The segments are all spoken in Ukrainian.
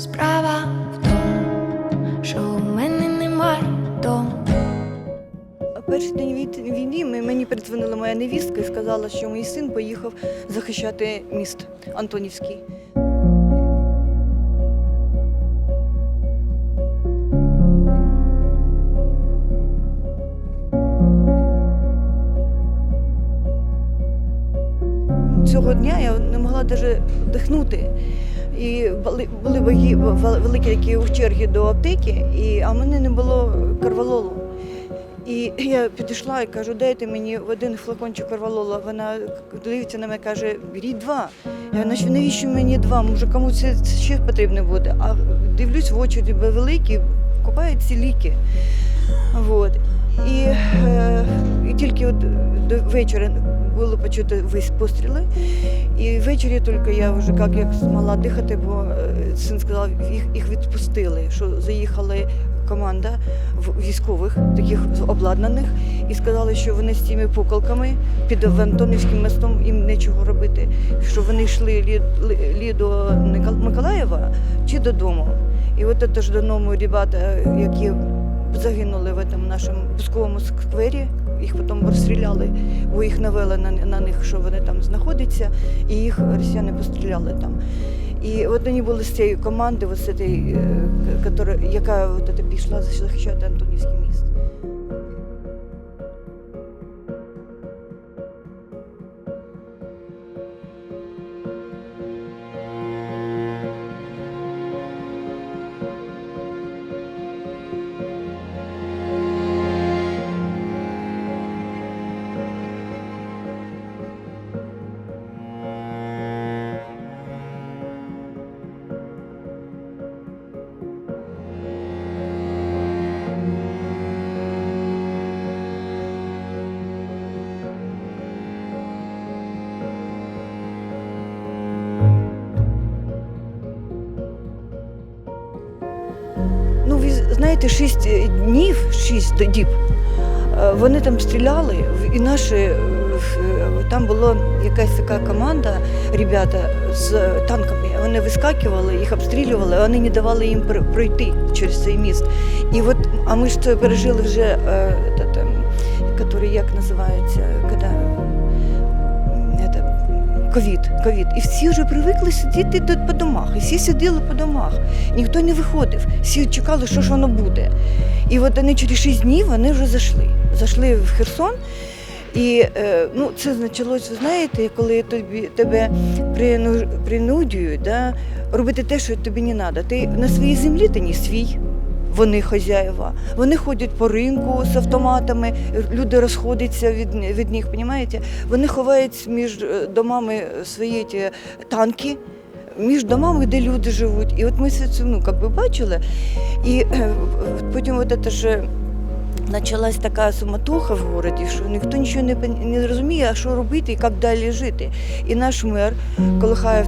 Справа в тому, що у мене немає дому. Перший день війни мені передзвонила моя невістка і сказала, що мій син поїхав захищати міст Антонівський. Цього дня я не могла навіть вдихнути. І були, ваги- вел- великі такі черги до аптеки, і, а в мене не було карвалолу. І я підійшла і кажу, дайте мені в один флакончик карвалола. Вона дивиться на мене каже, беріть два. Я кажу, навіщо мені два? Може, комусь це ще потрібно буде. А дивлюсь в очі великі, купають ці ліки. Вот. І, е, і тільки от до вечора було почути весь постріли. І ввечері тільки я вже як, як змогла дихати, бо е, син сказав, їх, їх відпустили, що заїхала команда військових, таких обладнаних, і сказали, що вони з цими поколками під Антонівським мостом їм нічого робити, що вони йшли лі, лі- лі до Миколаєва чи додому. І от це ж додому ребята, які загинули в этом нашому пусковому сквері, їх потім розстріляли, бо їх навели на, на них, що вони там знаходяться, і їх росіяни постріляли там. І от вони були з цієї команди, ось цієї, е, яка от пішла захищати Антонівський міст. Ну, ви знаєте, шість е, днів, шість діб, е, вони там стріляли, і наші е, там була якась така команда, ребята з танками. Вони вискакували, їх обстрілювали, вони не давали їм пр- пройти через цей міст. І от, а ми ж це пережили вже, який як називається, ковід, ковід. І всі вже привикли сидіти по домах. І всі сиділи по домах. Ніхто не виходив. Всі чекали, що ж воно буде. І от вони через шість днів вони вже зайшли. Зайшли в Херсон. І е, ну, це почалось, ви знаєте, коли тобі тебе прину- принудюють да, робити те, що тобі не треба. Ти на своїй землі ти не свій. Вони хазяїва. Вони ходять по ринку з автоматами, люди розходяться від, від них, розумієте? Вони ховають між е, домами свої ті танки, між домами, де люди живуть. І от ми це ну, як би бачили. І е, потім от це ж почалась така суматоха в місті, що ніхто нічого не, не розуміє, а що робити і як далі жити. І наш мер Колихаєв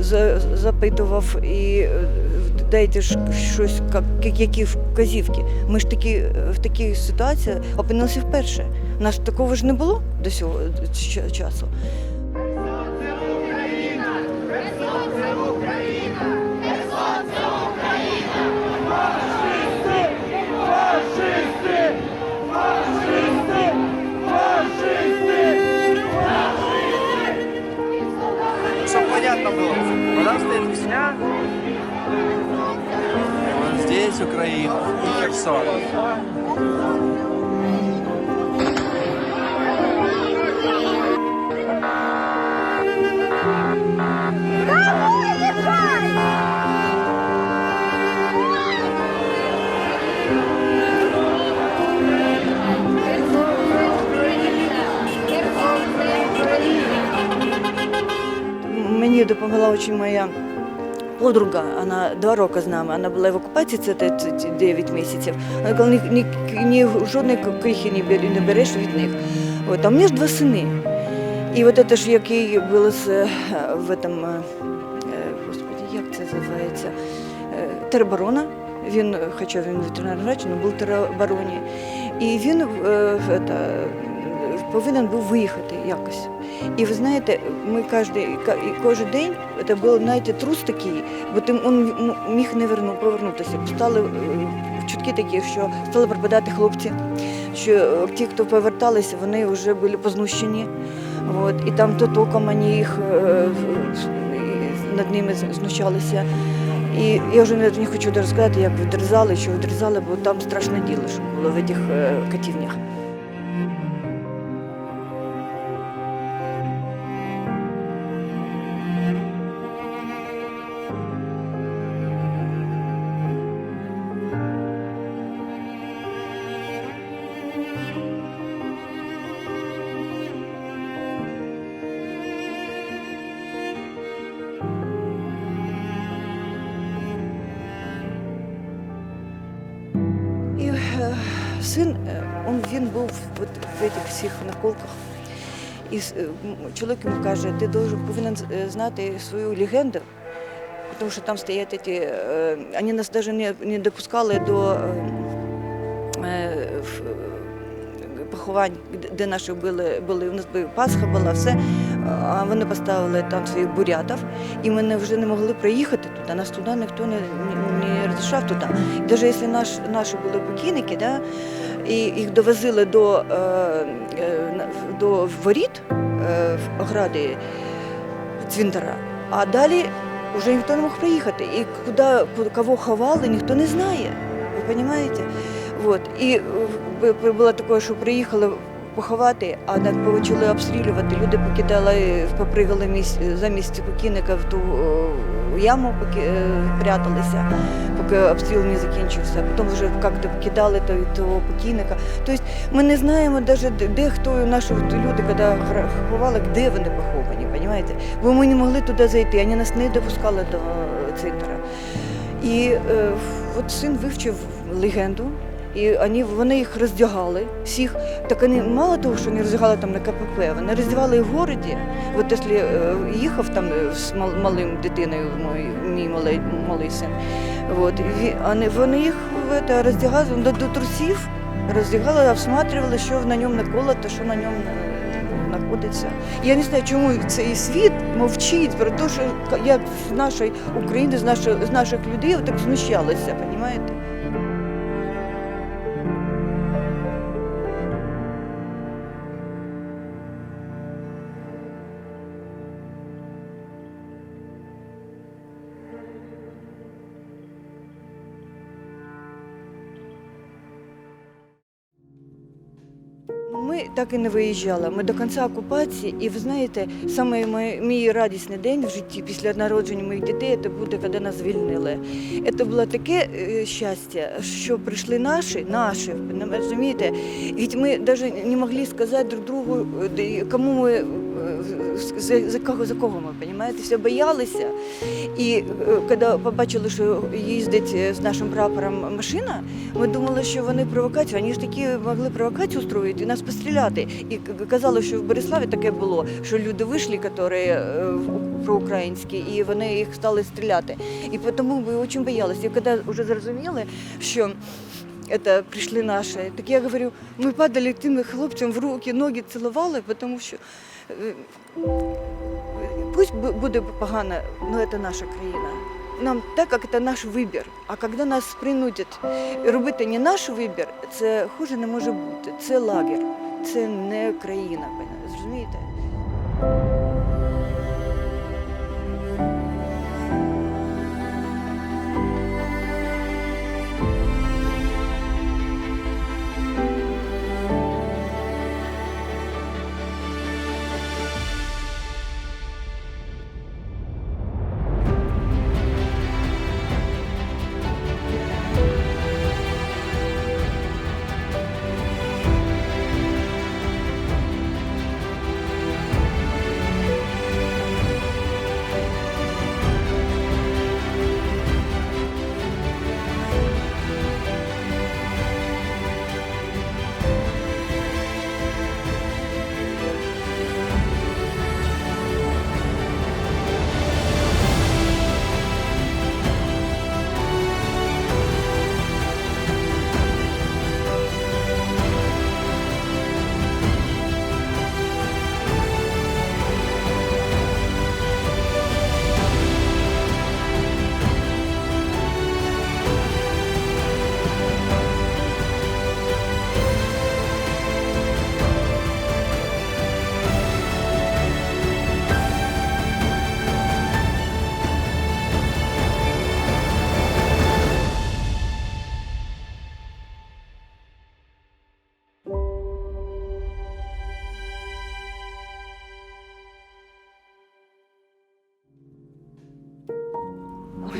за- запитував і е, дайте ж щось, як, які вказівки. Ми ж такі е, в такій ситуації опинилися вперше. У нас такого ж не було до цього часу. Допомогла дуже моя подруга, вона два роки з нами, вона була в окупації, це те- це ті 9 місяців. Вона казала, ні, ні, ні, жодної крихи не, бер, не береш від них. От, а в мене ж два сини. І от це ж, який був е, в этом, е, е, господи, як це називається, тероборона. Він, хоча він ветеринар врач, але був в теробороні. І він это, повинен був виїхати якось. І ви знаєте, ми кожен, кожен день це був знаєте, трус такий, бо тим він міг не верну, повернутися. Стали е, чутки такі, що стали пропадати хлопці, що е, ті, хто поверталися, вони вже були познущені. От, і там то током вони їх е, над ними знущалися. І я вже не, не хочу даже сказати, як відрізали, що відрізали, бо там страшне діло, що було в цих катівнях. Син, е, он, він був в цих всіх наколках. І е, чоловік йому каже, ти повинен е, знати свою легенду, тому що там стоять е, вони нас навіть не, не допускали до е, е, е, поховань, де- наші були, були. У нас Пасха була, все. А вони поставили там своїх бурятів, і ми вже не могли приїхати туди. Нас туди ніхто не, не, не розрішав туди. І навіть якщо наш, наші були покійники, да, і їх довозили до, е, е, до воріт е, в огради цвинтара, а далі вже ніхто не мог приїхати. І куди, кого ховали, ніхто не знає. Ви розумієте? Вот. І було таке, що приїхали поховати, а нас почали обстрілювати. Люди покидали, попригали міс- замість покійника в ту е, яму, е, пряталися, поки обстріл не закінчився. Потім вже як-то покидали того, покійника. Тобто ми не знаємо навіть, де, хто наші люди, коли ховали, де вони поховані, розумієте? Бо ми не могли туди зайти, вони нас не допускали до цитера. І е, от син вивчив легенду, і вони, вони їх роздягали всіх. Так вони мало того, що не роздягали там на КПП, вони роздягали в городі. От якщо е, їхав там е, з мал- малим дитиною, мій, мій малий, малий син, от, вони, вони їх це, роздягали до, до трусів, роздягали, обсматривали, що на ньому наколото, що на ньому е, знаходиться. Я не знаю, чому цей світ мовчить про те, що як з нашої України, з наших, з наших людей так знущалися, розумієте? Так і не виїжджали. Ми до кінця окупації, і ви знаєте, саме мій, мій радісний день в житті після народження моїх дітей це буде, коли нас звільнили. Це було таке е, щастя, що прийшли наші, наші, розумієте? Ведь ми навіть не могли сказати друг другу, е, кому ми за, кого за кого ми, розумієте? Все боялися. І е, коли побачили, що їздить е, з нашим прапором машина, ми думали, що вони провокацію. Вони ж такі могли провокацію устроїти і нас постріляти. І казали, що в Бориславі таке було, що люди вийшли, які е, проукраїнські, і вони їх стали стріляти. І тому ми дуже боялися. І коли вже зрозуміли, що это прийшли наші. Так я говорю, ми падали тим хлопцям в руки, ноги цілували, тому що пусть буде погано, але це наша країна. Нам так, як це наш вибір. А коли нас принудять робити не наш вибір, це хуже не може бути. Це лагер, це не країна. Розумієте?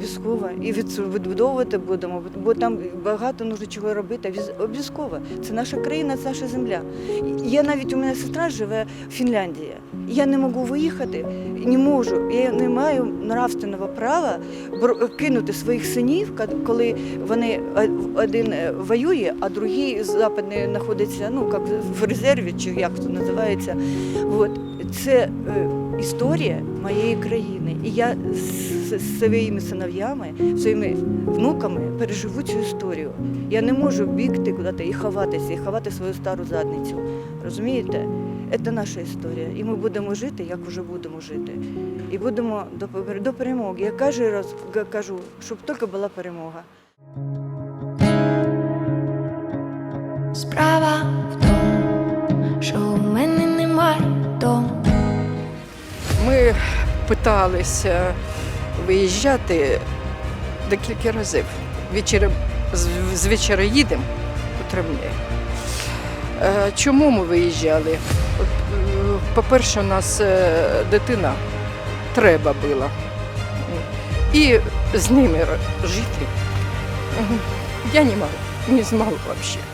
Обов'язково. І відбудовувати будемо, бо там багато нужно чого робити. Обов'язково. Це наша країна, це наша земля. Я навіть у мене сестра живе в Фінляндії. Я не можу виїхати, не можу. Я не маю нравственного права кинути своїх синів, коли вони один е, воює, а другий западний знаходиться ну, як в резерві, чи як це називається. От. Це е, історія моєї країни. І я своїми синов'ями, своїми внуками переживу цю історію. Я не можу бігти куди і ховатися, і ховати свою стару задницю. Розумієте? Це наша історія. І ми будемо жити, як вже будемо жити. І будемо до, до перемоги. Я кожен раз кажу, щоб тільки була перемога. Справа в тому, що у мене немає дому. Ми питалися виїжджати декілька разів. Вечір, з, вечора їдемо у травні. Е, Чому ми виїжджали? Е, По-перше, у нас е, дитина треба була. І з ними жити. Я не можу, не змогу взагалі.